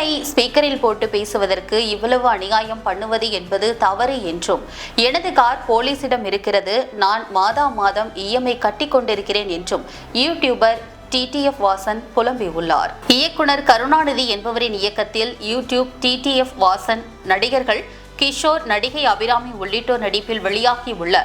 போனை ஸ்பீக்கரில் போட்டு பேசுவதற்கு இவ்வளவு அநியாயம் பண்ணுவது என்பது தவறு என்றும் எனது கார் போலீசிடம் இருக்கிறது. நான் மாதா மாதம் இஎம்ஐ கட்டி கொண்டிருக்கிறேன் என்றும் யூடியூபர் டிடிஎஃப் வாசன் புலம்பியுள்ளார். இயக்குனர் கருணாநிதி என்பவரின் இயக்கத்தில் யூடியூப் டிடிஎஃப் வாசன் நடிகர்கள் கிஷோர் நடிகை அபிராமி உள்ளிட்டோர் நடிப்பில் வெளியாகியுள்ள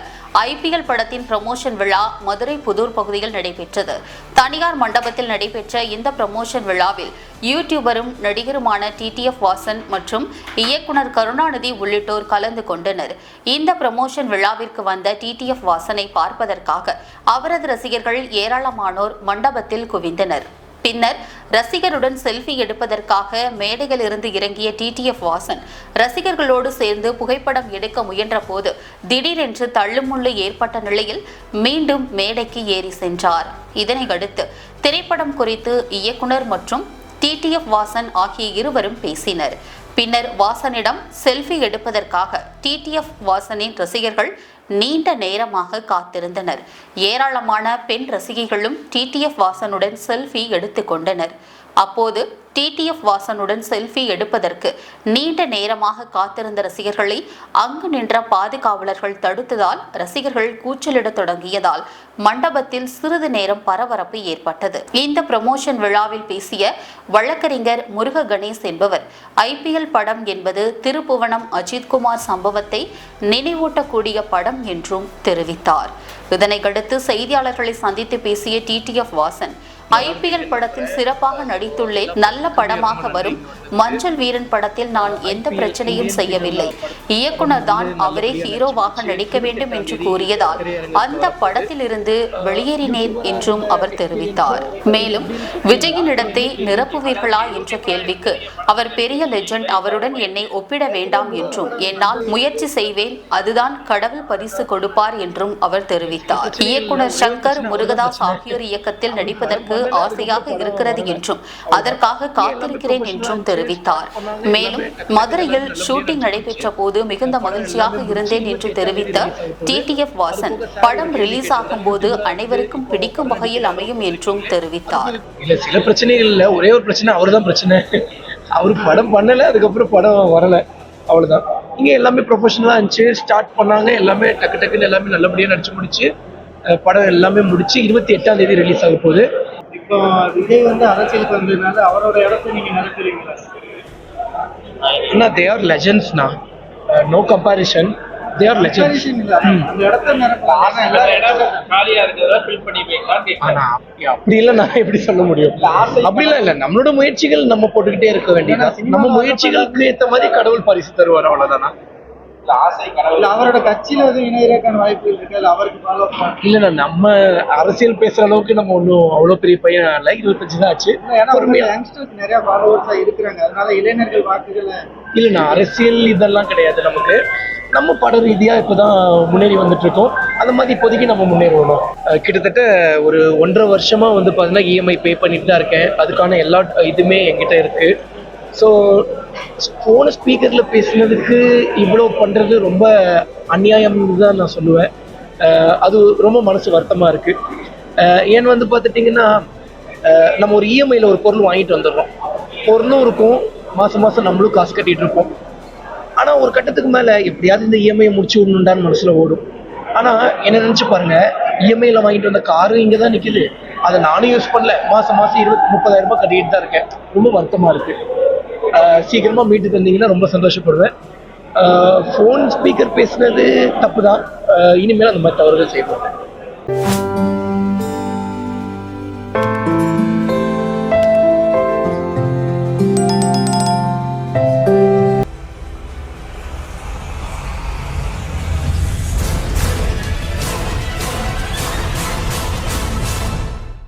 ஐபிஎல் படத்தின் ப்ரமோஷன் விழா மதுரை புதூர் பகுதியில் நடைபெற்றது. தனியார் மண்டபத்தில் நடைபெற்ற இந்த ப்ரமோஷன் விழாவில் யூடியூபரும் நடிகருமான டிடிஎஃப் வாசன் மற்றும் இயக்குனர் கருணாநிதி உள்ளிட்டோர் கலந்து கொண்டனர். இந்த ப்ரமோஷன் விழாவிற்கு வந்த டிடிஎஃப் வாசனை பார்ப்பதற்காக அவரது ரசிகர்கள் ஏராளமானோர் மண்டபத்தில் குவிந்தனர். பின்னர் ரசிகருடன் செல்ஃபி எடுப்பதற்காக மேடையில் இருந்து இறங்கிய டிடிஎஃப் வாசன் ரசிகர்களோடு சேர்ந்து புகைப்படம் எடுக்க முயன்றபோது திடீரென்று தள்ளுமுள்ளு ஏற்பட்ட நிலையில் மீண்டும் மேடைக்கு ஏறி சென்றார். இதனை அடுத்து திரைப்படம் குறித்து இயக்குனர் மற்றும் டிடிஎஃப் வாசன் ஆகிய இருவரும் பேசினர். பின்னர் வாசனிடம் செல்ஃபி எடுப்பதற்காக டிடிஎஃப் வாசனின் ரசிகர்கள் நீண்ட நேரமாக காத்திருந்தனர். ஏராளமான பெண் ரசிகைகளும் டிடிஎஃப் வாசனுடன் செல்ஃபி எடுத்துக்கொண்டனர் அப்போது டிடிஎஃப் வாசனுடன் செல்ஃபி எடுப்பதற்கு நீண்ட நேரமாக காத்திருந்த ரசிகர்களை அங்கு நின்ற பாதுகாவலர்கள் தடுத்ததால் ரசிகர்கள் கூச்சலிடத் தொடங்கியதால் மண்டபத்தில் சிறிது நேரம் பரபரப்பு ஏற்பட்டது. இந்த ப்ரமோஷன் விழாவில் பேசிய வழக்கறிஞர் முருக கணேஷ் என்பவர் ஐபிஎல் படம் என்பது திருப்புவனம் அஜித்குமார் சம்பவத்தை நினைவூட்டக்கூடிய படம் என்றும் தெரிவித்தார். இதனையடுத்து செய்தியாளர்களை சந்தித்து பேசிய டிடிஎஃப் வாசன் ஐபிஎல் படத்தில் சிறப்பாக நடித்துள்ளேன் நல்ல நல்ல படமாக வரும். மஞ்சள் வீரன் படத்தில் நான் எந்த பிரச்சனையும் செய்யவில்லை. இயக்குனர் தான் அவரே ஹீரோவாக நடிக்க வேண்டும் என்று கூறியதால் அந்த படத்திலிருந்து வெளியேறினேன் என்றும் அவர் தெரிவித்தார். மேலும் விஜயின் இடத்தை நிரப்புவீர்களா என்ற கேள்விக்கு அவர் பெரிய லெஜண்ட் அவருடன் என்னை ஒப்பிட வேண்டாம் என்றும் என்னால் முயற்சி செய்வேன் அதுதான் கடவுள் பரிசு கொடுப்பார் என்றும் அவர் தெரிவித்தார். இயக்குனர் சங்கர் முருகதாஸ் ஆகியோர் இயக்கத்தில் நடிப்பதற்கு ஆசையாக இருக்கிறது என்றும் அதற்காக காத்திருக்கிறேன் என்றும் தெரிவித்தார். மேலும் மதுரையில் ஷூட்டிங் நடைபெற்ற போது மிகுந்த மகிழ்ச்சியாக இருந்தேன் என்று தெரிவித்த டிடிஎஃப் வாசன் படம் ரிலீஸ் ஆகும் போது அனைவருக்கும் பிடிக்கும் வகையில் அமையும் என்றும் தெரிவித்தார். இல்ல சில பிரச்சனைகள் இல்ல. ஒரே ஒரு பிரச்சனை அவர் தான் பிரச்சனை. அவர் படம் பண்ணல அதுக்கப்புறம் படம் வரல. அவ்வளவுதான். இங்க எல்லாமே ப்ரொஃபஷனலா இருந்துச்சு. ஸ்டார்ட் பண்ணாங்க எல்லாமே டக்கு டக்குன்னு எல்லாமே நல்லபடியா நடிச்சு முடிச்சு படம் எல்லாமே முடிச்சு இருபத்தி எட்டாம் தேதி ரிலீஸ் ஆக போகுது. இப்போ விஜய் வந்து அரசியலுக்கு வந்ததுனால அவரோட இடத்த நீங்க நிரப்புறீங்களா? ஏன்னா they are லெஜண்ட்ஸ்னா no comparison they are legends. அந்த இடத்த நிரப்பலாம். அப்படி இல்ல நான் எப்படி சொல்ல முடியும்? அப்படிலாம் இல்ல. நம்மளோட முயற்சிகள் நம்ம போட்டுக்கிட்டே இருக்க வேண்டியது நம்ம முயற்சிகளுக்கு ஏத்த மாதிரி கடவுள் பரிசு தருவார் அவ்வளவுதானா? அவரோட கட்சியில வந்து இணையறதுக்கான வாய்ப்புகள் இருக்கு? அது அவருக்கு ஃபாலோ இல்ல நம்ம அரசியல் பேசுற அளவுக்கு நம்ம ஒன்றும் அவ்வளவு பெரிய பையன் இல்ல இருபத்தஞ்சு தான் ஆச்சு. ஏன்னா ஒரு யங்ஸ்டர்ஸ் நிறைய ஃபாலோவர்ஸா இருக்கிறாங்க. அதனால இளைஞர்கள் வாக்குகளை இல்ல நான் அரசியல் இதெல்லாம் கிடையாது நமக்கு. நம்ம பட ரீதியா இப்பதான் முன்னேறி வந்துட்டு இருக்கோம் அந்த மாதிரி இப்போதைக்கு நம்ம முன்னேறுவோம் அஹ் கிட்டத்தட்ட ஒரு ஒன்றரை வருஷமா வந்து பாத்தீங்கன்னா இஎம்ஐ பே பண்ணிட்டு தான் இருக்கேன். அதுக்கான எல்லா இதுவுமே என்கிட்ட இருக்கு. ஸோ ஃபோனை ஸ்பீக்கரில் பேசுனதுக்கு இவ்வளோ பண்ணுறது ரொம்ப அநியாயம்னு தான் நான் சொல்லுவேன். அது ரொம்ப மனசு வருத்தமாக இருக்குது ஏன்னு வந்து பார்த்துட்டிங்கன்னா நம்ம ஒரு இஎம்ஐயில் ஒரு பொருள் வாங்கிட்டு வந்துடுறோம். பொருளும் இருக்கும். மாதம் மாதம் நம்மளும் காசு கட்டிகிட்டு இருப்போம். ஆனால் ஒரு கட்டத்துக்கு மேலே எப்படியாவது இந்த இஎம்ஐயை முடிச்சு விடணுண்டான்னு மனசில் ஓடும். ஆனால் என்ன நினச்சி பாருங்கள் இஎம்ஐயில் வாங்கிட்டு வந்த காரு இங்கே தான் நிற்கிது அதை நானும் யூஸ் பண்ணல. மாதம் மாதம் இருபத்தி முப்பதாயிரம் ரூபாய் கட்டிக்கிட்டு தான் இருக்கேன். ரொம்ப வருத்தமாக இருக்குது சீக்கிரமாக மீட்டு தந்தீங்கன்னா ரொம்ப சந்தோஷப்படுவேன். ஃபோன் ஸ்பீக்கர் பேசுனது தப்பு தான் இனிமேல் அந்த மாதிரி தவறுகள் செய்ய மாட்டேன்